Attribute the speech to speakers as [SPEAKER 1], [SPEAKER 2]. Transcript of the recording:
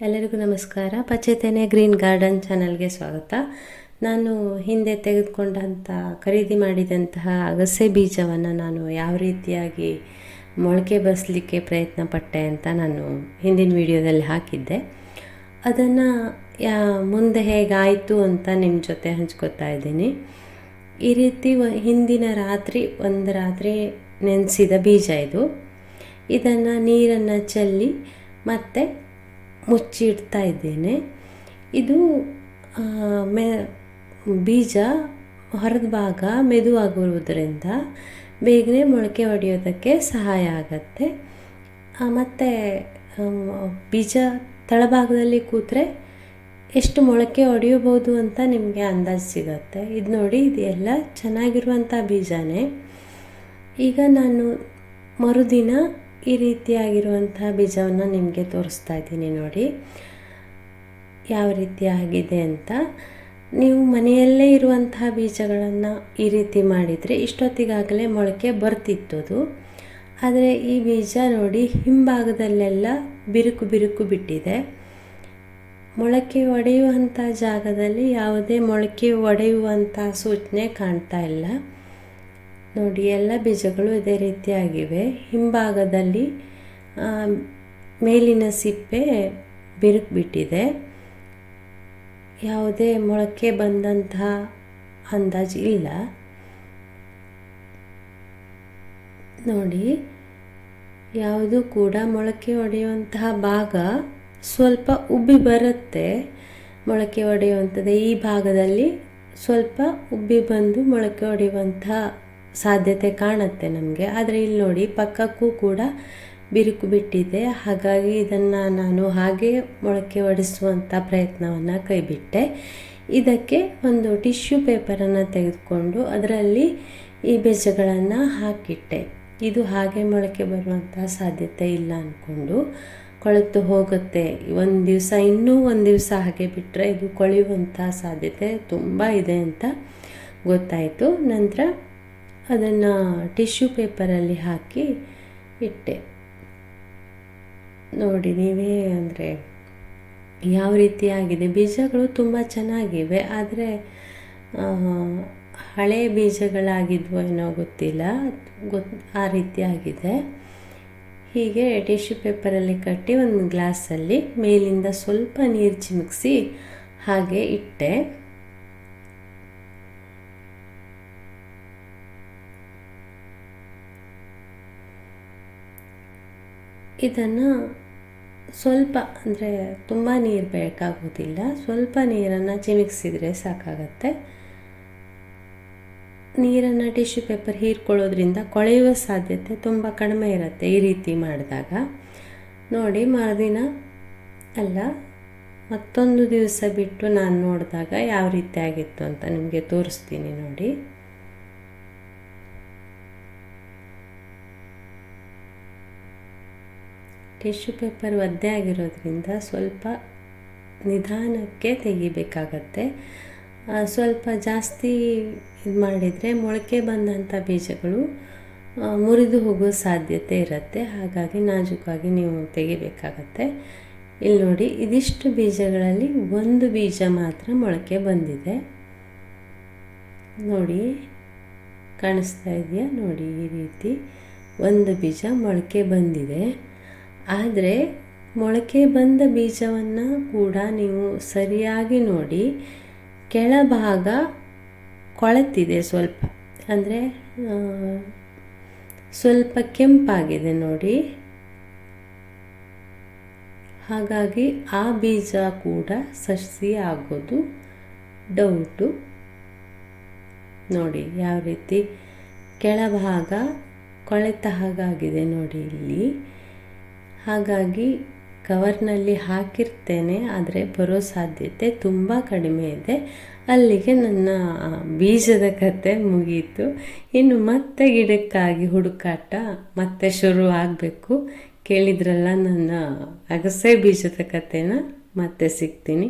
[SPEAKER 1] ಎಲ್ಲರಿಗೂ ನಮಸ್ಕಾರ. ಪಚೇತನೆ green garden ಚಾನಲ್ಗೆ ಸ್ವಾಗತ. ನಾನು ಹಿಂದೆ ತೆಗೆದುಕೊಂಡಂಥ ಖರೀದಿ ಮಾಡಿದಂತಹ ಅಗಸೆ ಬೀಜವನ್ನು ನಾನು ಯಾವ ರೀತಿಯಾಗಿ ಮೊಳಕೆ ಬಸಲಿಕ್ಕೆ ಪ್ರಯತ್ನ ಪಟ್ಟೆ ಅಂತ ನಾನು ಹಿಂದಿನ ವಿಡಿಯೋದಲ್ಲಿ ಹಾಕಿದ್ದೆ. ಅದನ್ನು ಯಾ, ಮುಂದೆ ಹೇಗಾಯಿತು ಅಂತ ನಿಮ್ಮ ಜೊತೆ ಹಂಚ್ಕೋತಾ ಇದ್ದೀನಿ. ಈ ರೀತಿ ಹಿಂದಿನ ರಾತ್ರಿ, ಒಂದು ರಾತ್ರಿ ನೆನೆಸಿದ ಬೀಜ ಇದು. ಇದನ್ನು ನೀರನ್ನು ಚೆಲ್ಲಿ ಮತ್ತೆ ಮುಚ್ಚಿಡ್ತಾ ಇದ್ದೇನೆ. ಇದು ಮೆ, ಬೀಜ ಹೊರದ ಭಾಗ ಮೆದುವಾಗಿರುವುದರಿಂದ ಬೇಗನೆ ಮೊಳಕೆ ಹೊಡೆಯೋದಕ್ಕೆ ಸಹಾಯ ಆಗತ್ತೆ. ಮತ್ತು ಬೀಜ ತಳಭಾಗದಲ್ಲಿ ಕೂತ್ರೆ ಎಷ್ಟು ಮೊಳಕೆ ಹೊಡೆಯಬಹುದು ಅಂತ ನಿಮಗೆ ಅಂದಾಜು ಸಿಗತ್ತೆ. ಇದು ನೋಡಿ, ಇದು ಎಲ್ಲ ಚೆನ್ನಾಗಿರುವಂಥ ಬೀಜನೇ. ಈಗ ನಾನು ಮರುದಿನ ಈ ರೀತಿಯಾಗಿರುವಂಥ ಬೀಜವನ್ನು ನಿಮಗೆ ತೋರಿಸ್ತಾ ಇದ್ದೀನಿ ನೋಡಿ. ಯಾವ ರೀತಿ ಆಗಿದೆ ಅಂತ. ನೀವು ಮನೆಯಲ್ಲೇ ಇರುವಂತಹ ಬೀಜಗಳನ್ನು ಈ ರೀತಿ ಮಾಡಿದರೆ ಇಷ್ಟೊತ್ತಿಗಾಗಲೇ ಮೊಳಕೆ ಬರ್ತಿತ್ತು ಅದು ಆದರೆ ಈ ಬೀಜ ನೋಡಿ ಹಿಂಭಾಗದಲ್ಲೆಲ್ಲ ಬಿರುಕು ಬಿರುಕು ಬಿಟ್ಟಿದೆ. ಮೊಳಕೆ ಒಡೆಯುವಂಥ ಜಾಗದಲ್ಲಿ ಯಾವುದೇ ಮೊಳಕೆ ಒಡೆಯುವಂಥ ಸೂಚನೆ ಕಾಣ್ತಾ ಇಲ್ಲ. ನೋಡಿ, ಎಲ್ಲ ಬೀಜಗಳು ಇದೇ ರೀತಿಯಾಗಿವೆ. ಹಿಂಭಾಗದಲ್ಲಿ ಮೇಲಿನ ಸಿಪ್ಪೆ ಬಿರುಕು ಬಿಟ್ಟಿದೆ ಯಾವುದೇ ಮೊಳಕೆ ಬಂದಂತಹ ಅಂದಾಜು ಇಲ್ಲ. ನೋಡಿ, ಯಾವುದು ಕೂಡ ಮೊಳಕೆ ಒಡೆಯುವಂತಹ ಭಾಗ ಸ್ವಲ್ಪ ಉಬ್ಬಿ ಬರುತ್ತೆ. ಮೊಳಕೆ ಒಡೆಯುವಂಥದ್ದು ಈ ಭಾಗದಲ್ಲಿ ಸ್ವಲ್ಪ ಉಬ್ಬಿ ಬಂದು ಮೊಳಕೆ ಒಡೆಯುವಂತಹ ಸಾಧ್ಯತೆ ಕಾಣುತ್ತೆ ನಮಗೆ ಆದರೆ ಇಲ್ಲಿ ನೋಡಿ ಪಕ್ಕಕ್ಕೂ ಕೂಡ ಬಿರುಕು ಬಿಟ್ಟಿದೆ. ಹಾಗಾಗಿ ಇದನ್ನು ನಾನು ಹಾಗೆ ಮೊಳಕೆ ಒಡಿಸುವಂಥ ಪ್ರಯತ್ನವನ್ನು ಕೈಬಿಟ್ಟೆ. ಇದಕ್ಕೆ ಒಂದು ಟಿಶ್ಯೂ ಪೇಪರನ್ನು ತೆಗೆದುಕೊಂಡು ಅದರಲ್ಲಿ ಈ ಬೀಜಗಳನ್ನು ಹಾಕಿಟ್ಟೆ. ಇದು ಹಾಗೆ ಮೊಳಕೆ ಬರುವಂಥ ಸಾಧ್ಯತೆ ಇಲ್ಲ ಅಂದ್ಕೊಂಡು ಕೊಳೆತು ಹೋಗುತ್ತೆ. ಒಂದು ದಿವಸ, ಇನ್ನೂ ಒಂದು ದಿವಸ ಹಾಗೆ ಬಿಟ್ಟರೆ ಇದು ಕೊಳೆಯುವಂಥ ಸಾಧ್ಯತೆ ತುಂಬ ಇದೆ ಅಂತ ಗೊತ್ತಾಯಿತು. ನಂತರ ಅದನ್ನು ಟಿಶ್ಯೂ ಪೇಪರಲ್ಲಿ ಹಾಕಿ ಇಟ್ಟೆ. ನೋಡಿ, ನೀವೇ ಅಂದರೆ ಯಾವ ರೀತಿಯಾಗಿದೆ? ಬೀಜಗಳು ತುಂಬ ಚೆನ್ನಾಗಿವೆ, ಆದರೆ ಹಳೆ ಬೀಜಗಳಾಗಿದ್ವೋ ಏನೋ ಗೊತ್ತಿಲ್ಲ. ಗೊತ್, ಆ ರೀತಿಯಾಗಿದೆ. ಹೀಗೆ ಟಿಶ್ಯೂ ಪೇಪರಲ್ಲಿ ಕಟ್ಟಿ ಒಂದು ಗ್ಲಾಸಲ್ಲಿ ಮೇಲಿಂದ ಸ್ವಲ್ಪ ನೀರು ಚಿಮುಕಿಸಿ ಹಾಗೆ ಇಟ್ಟೆ. ಇದನ್ನು ಸ್ವಲ್ಪ ಅಂದರೆ ತುಂಬ ನೀರು ಬೇಕಾಗೋದಿಲ್ಲ ಸ್ವಲ್ಪ ನೀರನ್ನು ಚಿಮಿಕ್ಸಿದ್ರೆ ಸಾಕಾಗತ್ತೆ. ನೀರನ್ನು ಟಿಶ್ಯೂ ಪೇಪರ್ ಹೀರ್ಕೊಳ್ಳೋದ್ರಿಂದ ಕೊಳೆಯುವ ಸಾಧ್ಯತೆ ತುಂಬ ಕಡಿಮೆ ಇರುತ್ತೆ ಈ ರೀತಿ ಮಾಡಿದಾಗ. ನೋಡಿ, ಮರುದಿನ ಅಲ್ಲ, ಮತ್ತೊಂದು ದಿವಸ ಬಿಟ್ಟು ನಾನು ನೋಡಿದಾಗ ಯಾವ ರೀತಿ ಆಗಿತ್ತು ಅಂತ ನಿಮಗೆ ತೋರಿಸ್ತೀನಿ ನೋಡಿ. ಟಿಶ್ಯೂ ಪೇಪರ್ ಒದ್ದೆ ಆಗಿರೋದ್ರಿಂದ ಸ್ವಲ್ಪ ನಿಧಾನಕ್ಕೆ ತೆಗಿಬೇಕಾಗತ್ತೆ. ಸ್ವಲ್ಪ ಜಾಸ್ತಿ ಇದು ಮಾಡಿದರೆ ಮೊಳಕೆ ಬಂದಂಥ ಬೀಜಗಳು ಮುರಿದು ಹೋಗೋ ಸಾಧ್ಯತೆ ಇರುತ್ತೆ. ಹಾಗಾಗಿ ನಾಜೂಕಾಗಿ ನೀವು ತೆಗಿಬೇಕಾಗತ್ತೆ. ಇಲ್ಲಿ ನೋಡಿ, ಇದಿಷ್ಟು ಬೀಜಗಳಲ್ಲಿ ಒಂದು ಬೀಜ ಮಾತ್ರ ಮೊಳಕೆ ಬಂದಿದೆ. ನೋಡಿ, ಕಾಣಿಸ್ತಾ ಇದೆಯಾ? ನೋಡಿ, ಈ ರೀತಿ ಒಂದು ಬೀಜ ಮೊಳಕೆ ಬಂದಿದೆ. ಆದರೆ ಮೊಳಕೆ ಬಂದ ಬೀಜವನ್ನು ಕೂಡ ನೀವು ಸರಿಯಾಗಿ ನೋಡಿ ಕೆಳಭಾಗ ಕೊಳೆತಿದೆ ಸ್ವಲ್ಪ. ಅಂದರೆ ಸ್ವಲ್ಪ ಕೆಂಪಾಗಿದೆ ನೋಡಿ. ಹಾಗಾಗಿ ಆ ಬೀಜ ಕೂಡ ಸಸಿ ಆಗೋದು ಡೌಟು. ನೋಡಿ, ಯಾವ ರೀತಿ ಕೆಳಭಾಗ ಕೊಳೆತ ಹಾಗಾಗಿದೆ ನೋಡಿ ಇಲ್ಲಿ. ಹಾಗಾಗಿ ಕವರ್ನಲ್ಲಿ ಹಾಕಿರ್ತೇನೆ, ಆದರೆ ಬರೋ ಸಾಧ್ಯತೆ ತುಂಬ ಕಡಿಮೆ ಇದೆ. ಅಲ್ಲಿಗೆ ನನ್ನ ಬೀಜದ ಕತೆ ಮುಗೀತು. ಇನ್ನು ಮತ್ತೆ ಗಿಡಕ್ಕಾಗಿ ಹುಡುಕಾಟ ಮತ್ತೆ ಶುರು ಆಗಬೇಕು. ಕೇಳಿದ್ರಲ್ಲ ನನ್ನ ಅಗಸೆ ಬೀಜದ ಕತೆನ, ಮತ್ತೆ ಸಿಗ್ತೀನಿ.